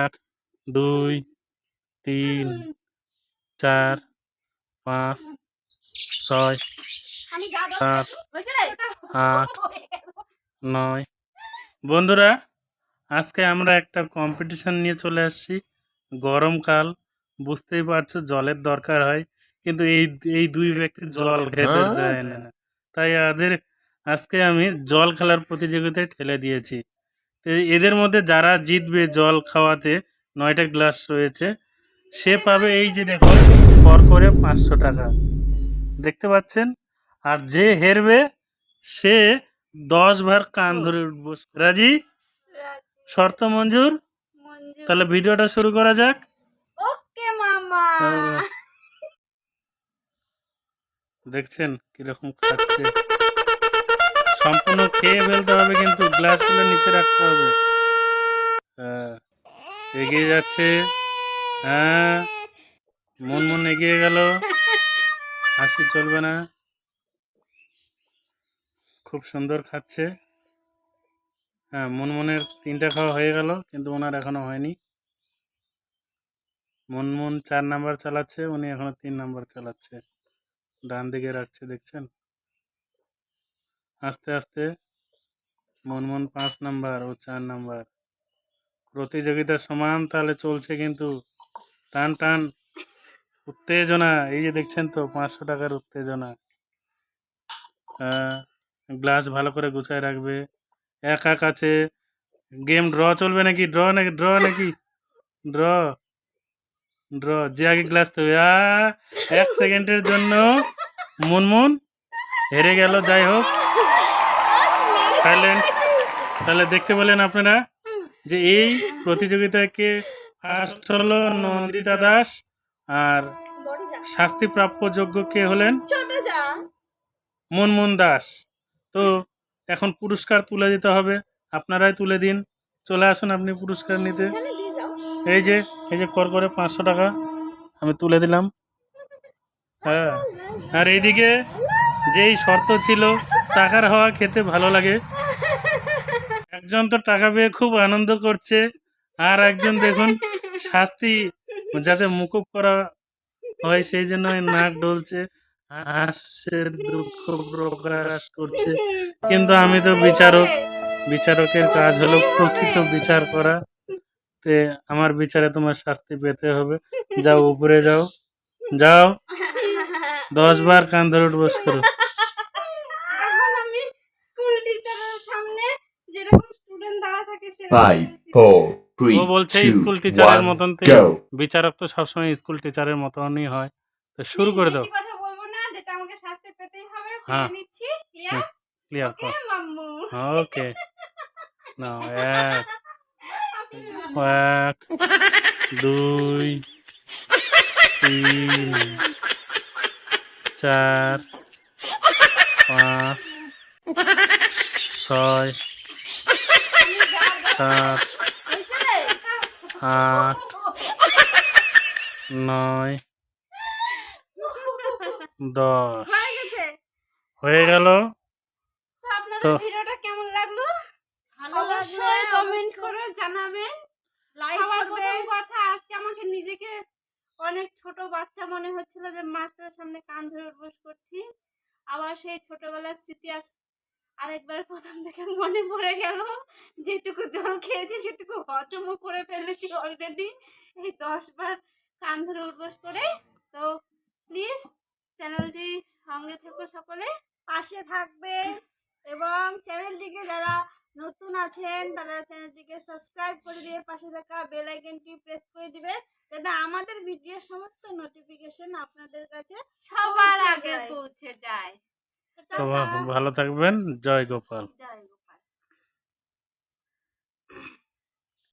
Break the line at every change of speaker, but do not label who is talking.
এক দুই তিন চার পাঁচ ছয় সাত আট নয় বন্ধুরা আজকে আমরা একটা কম্পিটিশন নিয়ে চলে আসছি গরমকাল বুঝতেই পারছো জলের দরকার হয় কিন্তু এই এই দুই ব্যক্তি জল খেতে যায় হ্যাঁ। না তাই আজকে আমি জল খেলার প্রতিযোগিতায় ঠেলে দিয়েছি এদের মধ্যে যারা জিতবে জল খাওয়াতে নয়টা গ্লাস রয়েছে সে পাবে এই যে দেখুন পর করে পাঁচশো টাকা দেখতে পাচ্ছেন আর যে হেরবে সে দশ ভার কান ধরে উঠবো রাজি শর্ত মঞ্জুর তাহলে ভিডিওটা শুরু করা যাক দেখছেন কিরকম খাচ্ছে সম্পূর্ণ খেয়ে ফেলতে হবে কিন্তু গ্লাসগুলো নিচে রাখতে হবে হ্যাঁ এগিয়ে যাচ্ছে হ্যাঁ মন মন এগিয়ে গেল হাসি চলবে না খুব সুন্দর খাচ্ছে হ্যাঁ মন মনের তিনটা খাওয়া হয়ে গেল কিন্তু ওনার এখনো হয়নি মন মন চার নাম্বার চালাচ্ছে উনি এখনো তিন নাম্বার চালাচ্ছে ডান দিকে রাখছে দেখছেন আস্তে আস্তে মনমন পাঁচ নাম্বার ও চার নাম্বার প্রতিযোগিতা সমান তাহলে চলছে কিন্তু টান টান উত্তেজনা এই যে দেখছেন তো পাঁচশো টাকার উত্তেজনা গ্লাস ভালো করে গুছায় রাখবে এক এক আছে গেম ড্র চলবে নাকি ড্র নাকি ড্র নাকি ড্র ড্র যে আগে গ্লাস তো এক সেকেন্ডের জন্য মুনমুন হেরে গেল যাই হোক সাইলেন্ট তাহলে দেখতে পেলেন আপনারা যে এই প্রতিযোগিতাকে ফার্স্ট হলো নন্দিতা দাস আর শাস্তি প্রাপ্য যোগ্য কে হলেন মনমোহন দাস তো এখন পুরস্কার তুলে দিতে হবে আপনারাই তুলে দিন চলে আসুন আপনি পুরস্কার নিতে এই যে এই যে কর করে পাঁচশো টাকা আমি তুলে দিলাম হ্যাঁ আর এইদিকে যেই শর্ত ছিল টাকার হাওয়া খেতে ভালো লাগে একজন তো টাকা পেয়ে খুব আনন্দ করছে আর একজন দেখুন শাস্তি যাতে মুকুব করা হয় সেই জন্য নাক ডলছে হাসের দুঃখ প্রকাশ করছে কিন্তু আমি তো বিচারক বিচারকের কাজ হলো প্রকৃত বিচার করা তে আমার বিচারে তোমার শাস্তি পেতে হবে যাও উপরে যাও যাও দশ বার কান ধরে উঠবস করো বলছে স্কুল টিচারের বিচারক তো সবসময় স্কুল টিচারের মতনই হয় তো শুরু করে দাও
ক্লিয়ার
ওকে হ্যাঁ। এক এক দুই তিন চার পাঁচ ছয় সাত আট নয় দশ হয়ে গেল
তো অনেক ছোট বাচ্চা মনে হচ্ছিল যে মাস্টারের সামনে কান ধরে উঠবস করছি আবার সেই ছোটবেলার স্মৃতি আস আরেকবার প্রথম থেকে মনে পড়ে গেল যেটুকু জল খেয়েছি সেটুকু হজমও করে ফেলেছি অলরেডি এই দশবার কান ধরে উঠবস করে তো প্লিজ চ্যানেলটি সঙ্গে থেকো সকলে পাশে থাকবে এবং চ্যানেলটিকে যারা নতুন আছেন তারা চ্যানেলটিকে সাবস্ক্রাইব করে দিয়ে পাশে থাকা বেল আইকনটি প্রেস করে দিবে যাতে আমাদের ভিডিওর সমস্ত নোটিফিকেশন আপনাদের কাছে
সবার আগে পৌঁছে যায়
তো ভালো থাকবেন জয় গোপাল জয়